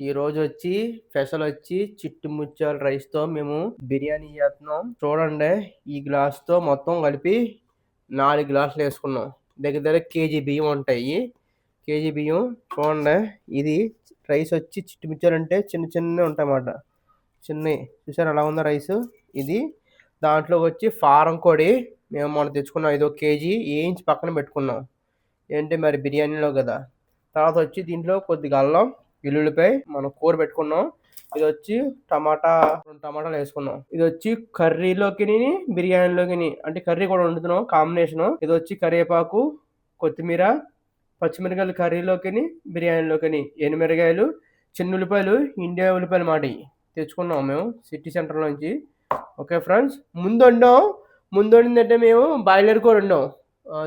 ఈ రోజు వచ్చి స్పెషల్ వచ్చి చిట్టు ముత్యాల రైస్తో మేము బిర్యానీ చేస్తున్నాం. చూడండి ఈ గ్లాస్తో మొత్తం కలిపి నాలుగు గ్లాసులు వేసుకున్నాం. దగ్గర దగ్గర కేజీ బియ్యం ఉంటాయి. కేజీ బియ్యం చూడండి ఇది రైస్ వచ్చి చిట్టు ముత్యాలు అంటే చిన్న చిన్న ఉంటాయి అన్నమాట చిన్నవి. చూసారు ఎలా ఉందో రైస్? ఇది దాంట్లో వచ్చి ఫారం కొడి మేము మొన్న తెచ్చుకున్నాం. ఇది ఒక కేజీ వేయించి పక్కన పెట్టుకున్నాం. ఏంటి మరి బిర్యానీలో కదా? తర్వాత వచ్చి దీంట్లో కొద్దిగా అల్లం వెల్లుల్లిపై మనం కూర పెట్టుకున్నాం. ఇది వచ్చి టమాటా రెండు టమాటాలు వేసుకున్నాం. ఇది వచ్చి కర్రీలోకి బిర్యానీలోకి అంటే కర్రీ కూడా వండుతున్నాం కాంబినేషన్. ఇది వచ్చి కరివేపాకు కొత్తిమీర పచ్చిమిరకాయలు కర్రీలోకి బిర్యానీలోకి ఎనిమిరకాయలు చిన్న ఉల్లిపాయలు ఇండియా ఉల్లిపాయలు మాట తెచ్చుకున్నాం మేము సిటీ సెంటర్ నుంచి. ఓకే ఫ్రెండ్స్ ముందు వండాం. ముందు వండిందంటే మేము బాయిలర్ కూర వండాం.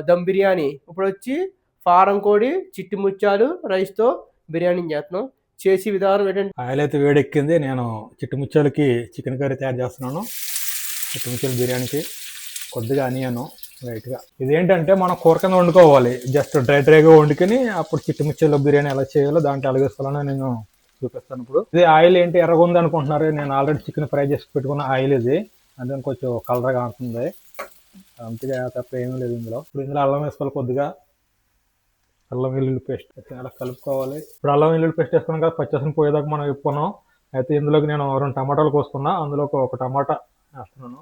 దమ్ బిర్యానీ. ఇప్పుడు వచ్చి ఫారం కోడి చిట్టి ముత్యాలు రైస్తో బిర్యానీ చేస్తున్నాం. చేసి విధానం ఏంటంటే ఆయిల్ అయితే వేడెక్కింది. నేను చిట్టుముచ్చలకి చికెన్ కర్రీ తయారు చేస్తున్నాను. చిట్టుముచ్చల బిర్యానీకి కొద్దిగా అనియను లైట్గా. ఇదేంటంటే మనం కూర కింద వండుకోవాలి. జస్ట్ డ్రై డ్రైగా వండుకొని అప్పుడు చిట్టుముచ్చలు బిర్యానీ ఎలా చేయాలో దాంట్లో అలగేసుకోవాలని నేను చూపిస్తాను ఇప్పుడు. ఇది ఆయిల్ ఏంటి? ఎర్రగా ఉంది అనుకుంటున్నారు. నేను ఆల్రెడీ చికెన్ ఫ్రై చేసి పెట్టుకున్న ఆయిల్ ఇది. అందుకని కొంచెం కలర్గా ఉంటుంది. అంతగా తప్ప ఏమీ లేదు ఇందులో. ఇప్పుడు ఇందులో అల్లం వేసుకోవాలి కొద్దిగా. అల్లం వెల్లుల్లి పేస్ట్ అలా కలుపుకోవాలి. ఇప్పుడు అల్లం వెల్లుల్లి పేస్ట్ వేసుకున్నాం కదా పచ్చసన పోయేదాకా మనం విప్పుకున్నాం అయితే ఇందులోకి నేను రెండు టమాటాలు కోసుకున్నా. అందులో ఒక- టమాటా వేస్తున్నాను.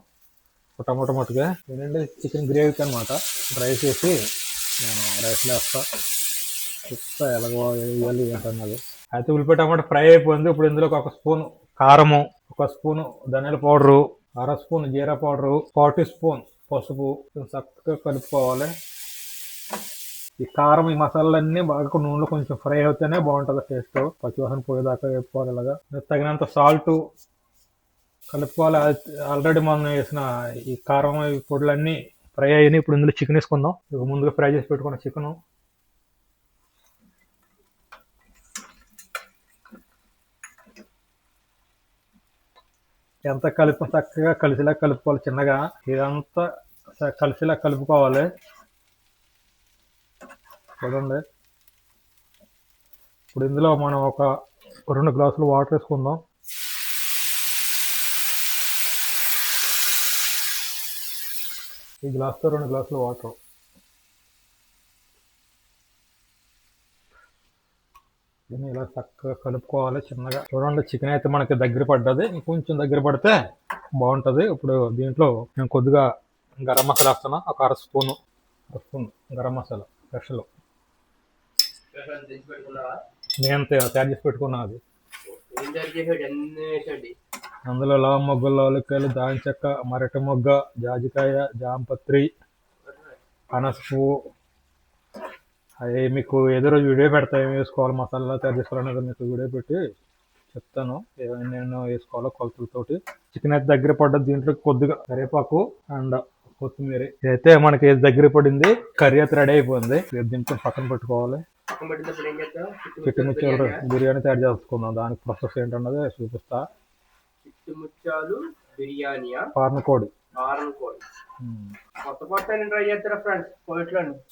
ఒక టమాటా మట్టుగా ఏంటంటే చికెన్ గ్రేవీకి అనమాట డ్రై చేసి నేను రైస్లో వేస్తా. చూస్తా ఎలాగో వేయాలి ఏంటన్నది అయితే ఉల్లిపాయ టమాటా ఫ్రై అయిపోయింది. ఇప్పుడు ఇందులోకి ఒక స్పూన్ కారము ఒక స్పూన్ ధనియాల పౌడరు అర స్పూన్ జీరా పౌడరు ఫార్టీ స్పూన్ పసుపు. చక్కగా కలుపుకోవాలి. ఈ కారం ఈ మసాలాలన్నీ బాగా నూనెలో కొంచెం ఫ్రై అవుతేనే బాగుంటుంది టేస్ట్ పచ్చివాసన పోయేదాకా వేపుకోవాలి ఇలాగా. తగినంత సాల్ట్ కలుపుకోవాలి. ఆల్రెడీ మనం వేసిన ఈ కారం ఈ పొడులన్నీ ఫ్రై అయినాయి. ఇప్పుడు ఇందులో చికెన్ వేసుకుందాం. ఇక ముందుగా ఫ్రై చేసి పెట్టుకున్న చికెన్ ఎంత కలిపి చక్కగా కలిసిలా కలుపుకోవాలి చిన్నగా. ఇదంతా కలిసిలా కలుపుకోవాలి. చూడండి ఇప్పుడు ఇందులో మనం ఒక రెండు గ్లాసులు వాటర్ వేసుకుందాం. ఈ గ్లాస్తో రెండు గ్లాసులు వాటర్. దీన్ని ఇలా చక్కగా కలుపుకోవాలి చిన్నగా. చూడండి చికెన్ అయితే మనకి దగ్గర పడ్డది. ఇంకొంచెం దగ్గర పడితే బాగుంటుంది. ఇప్పుడు దీంట్లో నేను కొద్దిగా గరం మసాలా వేస్తున్నా. ఒక అర స్పూను అర స్పూన్ గరం మసాలా స్పెషల్ నేను తయారు తయారు చేసి పెట్టుకున్నా అది. అందులో లవ మొగ్గలు లవలికాయలు దాని చెక్క మరటి మొగ్గ జాజికాయ జాంపత్రి పనస పువ్వు అవి మీకు ఏదో రోజు వీడియో పెడతా ఏమి వేసుకోవాలి మసాలా తయారు చేసుకోవాలనేది మీకు వీడియో పెట్టి చెప్తాను. ఏమైనా నేను వేసుకోవాలో కొలతలతోటి. చికెన్ అయితే దగ్గర పడ్డది దీంట్లో కొద్దిగా కరివేపాకు అండ్ కొత్తిమీర. అయితే మనకి ఏది దగ్గర పడింది కర్రీ అయితే రెడీ అయిపోయింది. దీంట్లో పక్కన పెట్టుకోవాలి. ముక్కలు బిర్యానీ తయారు చేసుకుందాం దానికి ప్రాసెస్ ఏంటన్నది చూపిస్తా చిట్టు ముత్యాలు బిర్యానీయా పార్న కోడి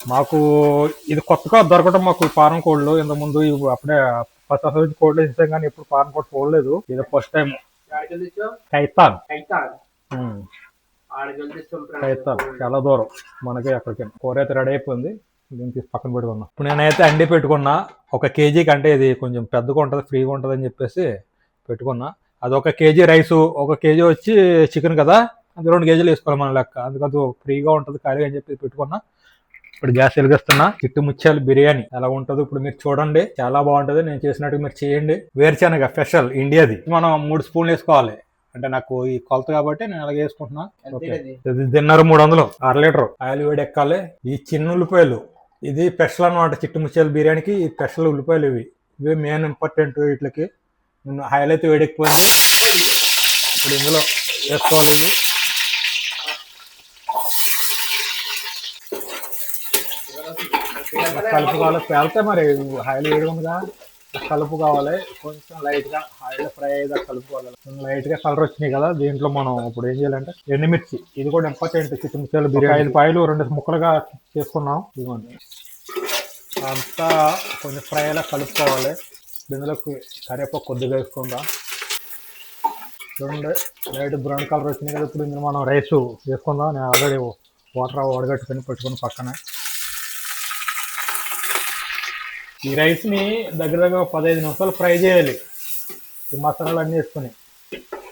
మాకు ఇది కొత్తగా దొరకడం మాకు పారం కోళ్ళు ఇంత ముందు అప్పుడే ఫస్ట్ అసలు కోళ్ళు వేసాం కానీ ఇప్పుడు పారం కోడి చూడలేదు ఇది ఫస్ట్ టైం కైతాన్ కైతాన్ చాలా దూరం మనకి అక్కడికి కూర అయితే రెడీ అయిపోయింది దీన్ని తీసి పక్కన పెట్టుకున్నా. ఇప్పుడు నేనైతే అండి పెట్టుకున్నా. ఒక కేజీకి అంటే ఇది కొంచెం పెద్దగా ఉంటుంది ఫ్రీగా ఉంటుంది అని చెప్పేసి పెట్టుకున్నా. అది ఒక కేజీ రైసు ఒక కేజీ వచ్చి చికెన్ కదా అది రెండు కేజీలు వేసుకోవాలి మన లెక్క. అందుకని ఫ్రీగా ఉంటుంది ఖాళీగా అని చెప్పి పెట్టుకున్నా. ఇప్పుడు గ్యాస్ వెలిగిస్తున్నా. చిట్టు ముత్యాలు బిర్యానీ ఎలా ఉంటుందో ఇప్పుడు మీరు చూడండి. చాలా బాగుంటుంది నేను చేసినట్టు మీరు చేయండి. వేరుశనగ స్పెషల్ ఇండియాది. మనం మూడు స్పూన్లు వేసుకోవాలి. అంటే నాకు ఈ కొలత కాబట్టి నేను అలాగే వేసుకుంటున్నా. తిన్నారు మూడు వందలు అర లీటర్. ఆయిల్ వేడి ఎక్కాలి ఈ చిన్న ఉల్లిపాయలు ఇది స్పెషల్ అనమాట చిట్టుముచ్చాల బిర్యానీకి. ఈ స్పెషల్ ఉల్లిపాయలు ఇవి. ఇవి మెయిన్ ఇంపార్టెంట్ వీటికి. నేను హైలైట్ వేడెక్కిపోయింది. ఇప్పుడు ఇందులో వేసుకోవాలి ఇది కలుపుకోవాలి. పేలితే మరి ఆయిల్ వేడి ఉందిగా కలుపు కావాలి. కొంచెం లైట్గా ఆయిల్ ఫ్రై అయ్యేదా కలుపుకోవాలి లైట్గా కలర్ వచ్చినాయి కదా దీంట్లో మనం ఇప్పుడు ఏం చేయాలంటే ఎండుమిర్చి. ఇది కూడా ఇంపార్టెంట్ చికెన్ ముక్కలు బిర్యానీ. ఐదు పాయలు రెండు ముక్కలుగా చేసుకున్నాం. ఇదిగోండి. అంతా కొంచెం ఫ్రై అలా కలుపుకోవాలి బిందులోకి కరివేపాకు కొద్దిగా వేసుకుందాం. చూడండి లైట్ బ్రౌన్ కలర్ వచ్చినాయి కదా ఇప్పుడు ఇందులో మనం రైస్ వేసుకుందాం. నేను ఆల్రెడీ వాటర్ వడగట్టుకొని పెట్టుకుని పక్కన. ఈ రైస్ని దగ్గర దగ్గర ఒక పదహైదు నిమిషాలు ఫ్రై చేయాలి. ఈ మసాలాలు అన్నీ వేసుకుని.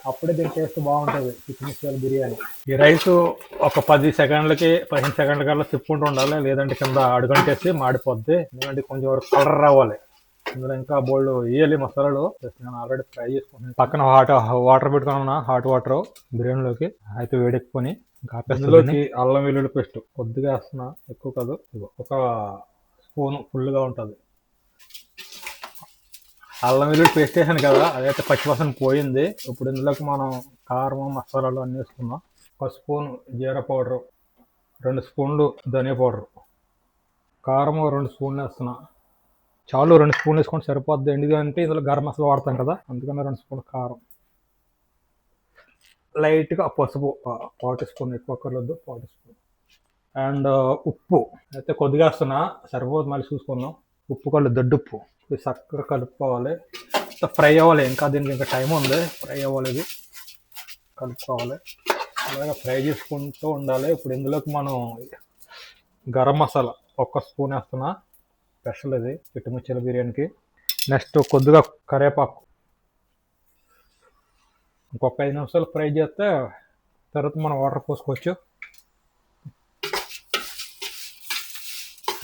అప్పుడే దీని టేస్ట్ బాగుంటుంది చికెన్ స్టైల్ బిర్యానీ. ఈ రైస్ ఒక పది సెకండ్లకి పదిహేను సెకండ్ల కల్లా తిప్పుకుంటూ ఉండాలి. లేదంటే కింద అడుగంటేసి మాడిపోద్ది. ఎందుకంటే కొంచెం వరకు కలర్ రావాలి. ఇందులో ఇంకా బోల్డ్ వేయాలి మసాలాలు. నేను ఆల్రెడీ ఫ్రై చేసుకుంటున్నాను. పక్కన హాట్ వాటర్ పెట్టుకున్నా హాట్ వాటర్ బిర్యానీలోకి. అయితే వేడెక్కుని ఇంకా అల్లం వెల్లుల్లి పేస్ట్. కొద్దిగా వేస్తున్నా ఎక్కువ కాదు. ఒక స్పూన్ ఫుల్గా ఉంటుంది. అల్లం వెల్లుల్లి పేస్ట్ వేసాను కదా అదైతే పచ్చివాసన పోయింది. ఇప్పుడు ఇందులోకి మనం కారం మసాలాలు అన్నీ వేసుకుందాం. ఒక స్పూన్ జీరా పౌడర్ రెండు స్పూన్లు ధనియా పౌడర్. కారం రెండు స్పూన్లు వేస్తున్నా. చాలు రెండు స్పూన్లు వేసుకుంటే సరిపోద్ది. ఎందుకంటే ఇందులో గరం మసాలా వాడతాం కదా అందుకని రెండు స్పూన్ కారం. లైట్గా పసుపు పాటి స్పూన్ ఎక్కువ అక్కర్లేదు పాటి స్పూన్. అండ్ ఉప్పు. అయితే కొద్దిగా వేస్తున్నా సరిపోదు మళ్ళీ చూసుకుందాం. ఉప్పు కళ్ళు దొడ్డుప్పు. ఇది చక్కగా కలుపుకోవాలి. ఫ్రై అవ్వాలి. ఇంకా దీనికి ఇంకా టైం ఉంది. ఫ్రై అవ్వాలి ఇది. కలుపుకోవాలి. అలాగే ఫ్రై చేసుకుంటూ ఉండాలి. ఇప్పుడు ఇందులోకి మనం గరం మసాలా ఒక్క స్పూన్ వేస్తున్నా. స్పెషల్ ఇది. చిట్టుముచ్చల బిర్యానీకి. నెక్స్ట్ కొద్దిగా కరివేపాకు. ఇంకొక ఐదు నిమిషాలు ఫ్రై చేస్తే తర్వాత మనం వాటర్ పోసుకోవచ్చు.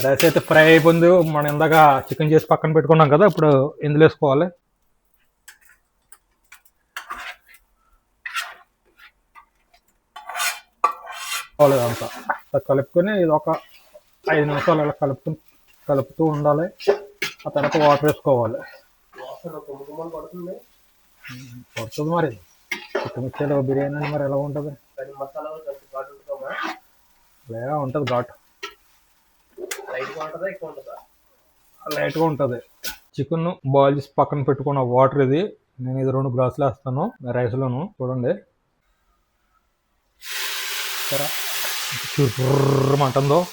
రైస్ అయితే ఫ్రై అయిపోయింది. మనం ఇందాక చికెన్ చేసి పక్కన పెట్టుకున్నాం కదా ఇప్పుడు ఇందులో వేసుకోవాలి. అంతా. కలుపుకొని ఇది ఒక ఐదు నిమిషాలు అలా కలుపుకుని కలుపుతూ ఉండాలి. ఆ తర్వాత వాటర్ వేసుకోవాలి. పడుతుంది మరి. చికెన్ ఇచ్చేలో బిర్యానీ అని మరి ఎలా ఉంటుందా? లేదా ఉంటుంది ఘాటు. లైట్గా ఉంటుందా చికెన్ బాయిల్ చేసి పక్కన పెట్టుకున్న వాటర్ ఇది. నేను ఇది రెండు గ్లాసులు వేస్తాను రైస్లోను. చూడండి. సరే. అంటుందో.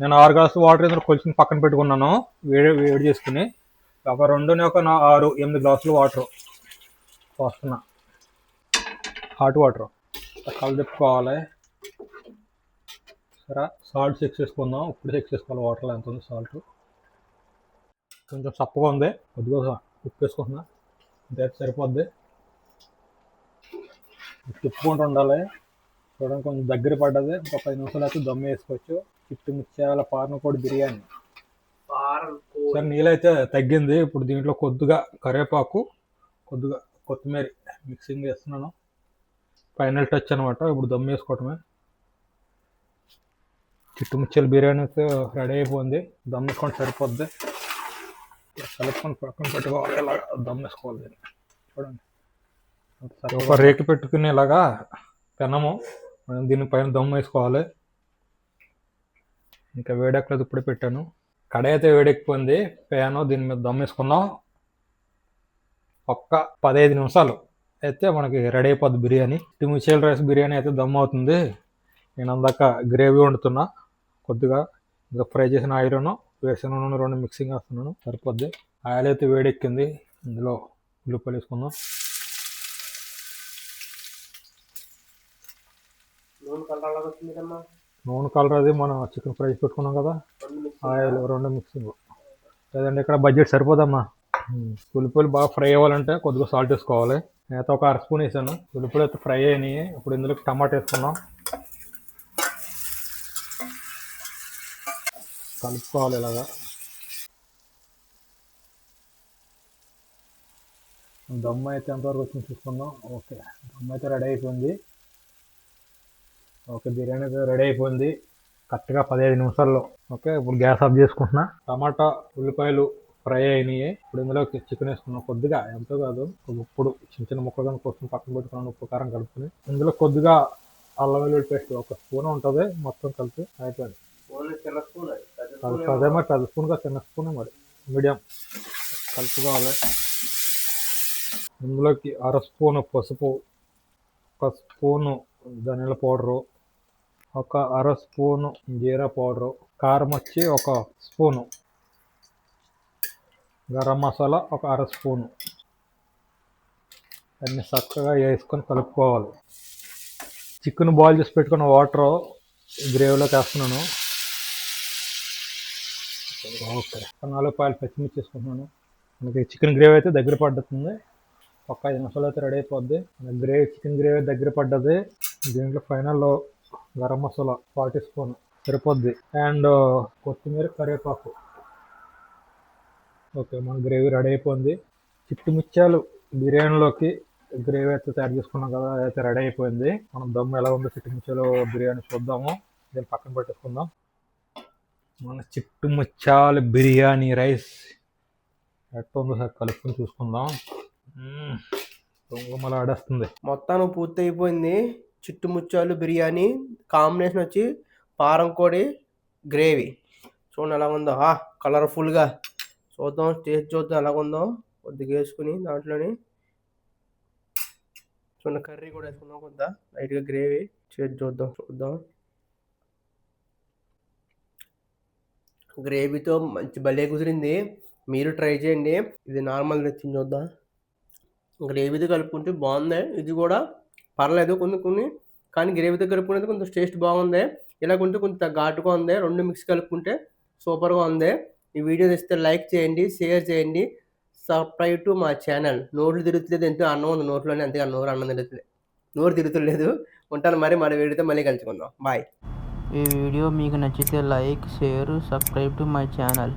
నేను ఆరు గ్లాసులు వాటర్ ఇందులో కొలిచి పక్కన పెట్టుకున్నాను. వేడి వేడి చేసుకుని. ఒక రెండుని ఒక నా- ఆరు ఎనిమిది గ్లాసులు వాటర్. పోస్తున్నా. Hot water. కళ్ళు తిప్పుకోవాలి. సరే సాల్ట్ చెక్ చేసుకుందాం. ఇప్పుడు చెక్ చేసుకోవాలి. వాటర్లో ఎంత ఉంది సాల్ట్ కొంచెం చప్పగా ఉంది. కొద్దిగా ఉప్పు వేసుకుంటున్నా. అంతే సరిపోద్ది. తిప్పుకుంటూ ఉండాలి. చూడండి కొంచెం దగ్గర పడ్డది. ఒక పది నిమిషాలు అయితే దమ్ము వేసుకోవచ్చు. చిట్టు ముత్యాల పారన కూడా బిర్యానీ. సరే నీళ్ళైతే తగ్గింది. ఇప్పుడు దీంట్లో కొద్దిగా కరివేపాకు కొద్దిగా కొత్తిమీర మిక్సింగ్ చేస్తున్నాను. ఫైనల్ టచ్ అనమాట ఇప్పుడు దమ్ వేసుకోవటమే. చిట్టుముచ్చల బిర్యానీ అయితే రెడీ అయిపోయింది. దమ్ వేసుకొని సరిపోద్ది. కలుపుకొని పక్కన పెట్టుకోవాలి. ఇలా దమ్ వేసుకోవాలి. చూడండి. ఒక రేకు పెట్టుకునేలాగా పెనము. దీనిపైన దమ్ వేసుకోవాలి. ఇంకా వేడెక్కలేదు ఇప్పుడే పెట్టాను. కడాయి అయితే వేడెక్కిపోయింది. ప్యాన్ దీని మీద దమ్ వేసుకుందాం. ఒక్క పదహైదు నిమిషాలు అయితే మనకి రెడీ అయిపోద్ది బిర్యానీ. టిమిచేల్ రైస్ బిర్యానీ అయితే దమ్ అవుతుంది. నేను అందాక గ్రేవీ వండుతున్నా. కొద్దిగా ఇంకా ఫ్రై చేసిన ఆయిల్ను వేసిన నూనె రెండు మిక్సింగ్ వేస్తున్నాను సరిపోద్ది. ఆయిల్ అయితే వేడెక్కింది. ఇందులో ఉల్లిపాయలు వేసుకుందాం. నూనె కలర్ అది మనం చికెన్ ఫ్రై పెట్టుకున్నాం కదా. ఆయిల్ రెండు మిక్సింగ్ లేదంటే ఇక్కడ బడ్జెట్ సరిపోదమ్మా. ఉల్లిపాయలు బాగా ఫ్రై అవ్వాలంటే కొద్దిగా సాల్ట్ వేసుకోవాలి. నేనైతే ఒక అర స్పూన్ వేసాను. ఉల్లిపాయలు అయితే ఫ్రై అయినాయి. ఇప్పుడు ఇందులోకి టమాటా వేసుకున్నాం కలుపుకోవాలి ఇలాగా. దమ్మ అయితే ఎంతవరకు వచ్చింది చూసుకుందాం. ఓకే దమ్మ అయితే రెడీ అయిపోయింది. ఓకే బిర్యానీ అయితే రెడీ అయిపోయింది. కరెక్ట్గా పదిహేను నిమిషాల్లో. ఓకే ఇప్పుడు గ్యాస్ ఆఫ్ చేసుకుంటున్నా. టమాటా ఉల్లిపాయలు ఫ్రై అయినాయి. ఇప్పుడు ఇందులో చికెన్ వేసుకున్నాం. కొద్దిగా ఎంతో కాదు ఇప్పుడు చిన్న చిన్న ముక్కలు కోసం పక్కన పెట్టుకున్నాను. ఉప్పు కారం కలుపుకుని. ఇందులో కొద్దిగా అల్లం వెల్లుల్లి పేస్ట్ ఒక స్పూన్ ఉంటుంది. మొత్తం కలిపి అయిపోయింది. ఓన్లీ చిన్న స్పూన్. స్పూన్ కలిపి అదే మరి పెద్ద స్పూన్గా చిన్న స్పూన్ మరి మీడియం. కలుపుకోవాలి. ఇందులోకి అర స్పూను పసుపు ఒక స్పూను ధనియాల పౌడరు ఒక అర స్పూను జీరా పౌడరు కారం వచ్చి ఒక స్పూను. గరం మసాలా ఒక అర స్పూను. అన్ని చక్కగా వేసుకొని కలుపుకోవాలి. చికెన్ బాయిల్ చేసి పెట్టుకున్న వాటర్ గ్రేవీలోకి వేస్తున్నాను. ఓకే. నాలుగు పాయలు పచ్చిమిర్చి చేసుకుంటున్నాను మనకి చికెన్ గ్రేవీ అయితే దగ్గర పడుతుంది. ఒక ఐదు నిమిషాలు అయితే రెడీ అయిపోద్ది. గ్రేవీ చికెన్ గ్రేవీ దగ్గర పడ్డది. దీంట్లో ఫైనల్లో గరం మసాలా ఫార్టీ స్పూన్ సరిపోద్ది. అండ్ కొత్తిమీర కరివేపాకు. ఓకే మన గ్రేవీ రెడీ అయిపోయింది. చిట్టు ముత్యాలు బిర్యానీలోకి గ్రేవీ అయితే తయారు చేసుకున్నాం కదా అయితే రెడీ అయిపోయింది. మనం దమ్ ఎలా ఉందో చిట్టు ముత్యాలు బిర్యానీ చూద్దాము. దీన్ని పక్కన పెట్టేసుకుందాం. మన చిట్టు ముత్యాలు బిర్యానీ రైస్. ఎట్టుందో సార్ కలుపుకొని చూసుకుందాం. మ్మ్. దొంగమల ఆడేస్తుంది. మొత్తం పూర్తి అయిపోయింది చిట్టుముచ్చాలు బిర్యానీ కాంబినేషన్ వచ్చి పారం కోడి గ్రేవీ. చూడండి ఎలా ఉందో. ఆ కలర్ఫుల్గా. చూద్దాం టేస్ట్ చూద్దాం ఎలా ఉందో. కొద్దిగా వేసుకుని దాంట్లోని చూడండి కర్రీ కూడా వేసుకుందాం కొంత. లైట్గా గ్రేవీ. చేసి చూద్దాం చూద్దాం. గ్రేవీతో మంచి భలే కుదిరింది. మీరు ట్రై చేయండి. ఇది నార్మల్ తెచ్చింది చూద్దాం. గ్రేవీతో కలుపుకుంటే బాగుంది. ఇది కూడా పర్లేదు కొన్ని కొన్ని కానీ గ్రేవీతో కలుపుకునేది కొంచెం టేస్ట్ బాగుంది. ఇలా కొంటే కొంచెం ఘాటుగా ఉంది. రెండు మిక్స్ కలుపుకుంటే సూపర్గా ఉంది. ఈ వీడియో ఇస్తే లైక్ చేయండి షేర్ చేయండి. సబ్స్క్రైబ్ టు మా ఛానల్. నోట్లు తిరుగుతలేదు. ఎంతో అన్నం ఉంది నోట్లోనే. అంతే నోరు అన్నం తిరుగుతుంది నోరు తిరుగుతులేదు. ఉంటాను మరి. మరి వీడియోతో మళ్ళీ కలుసుకుందాం. బాయ్. ఈ వీడియో మీకు నచ్చితే like share subscribe to my channel.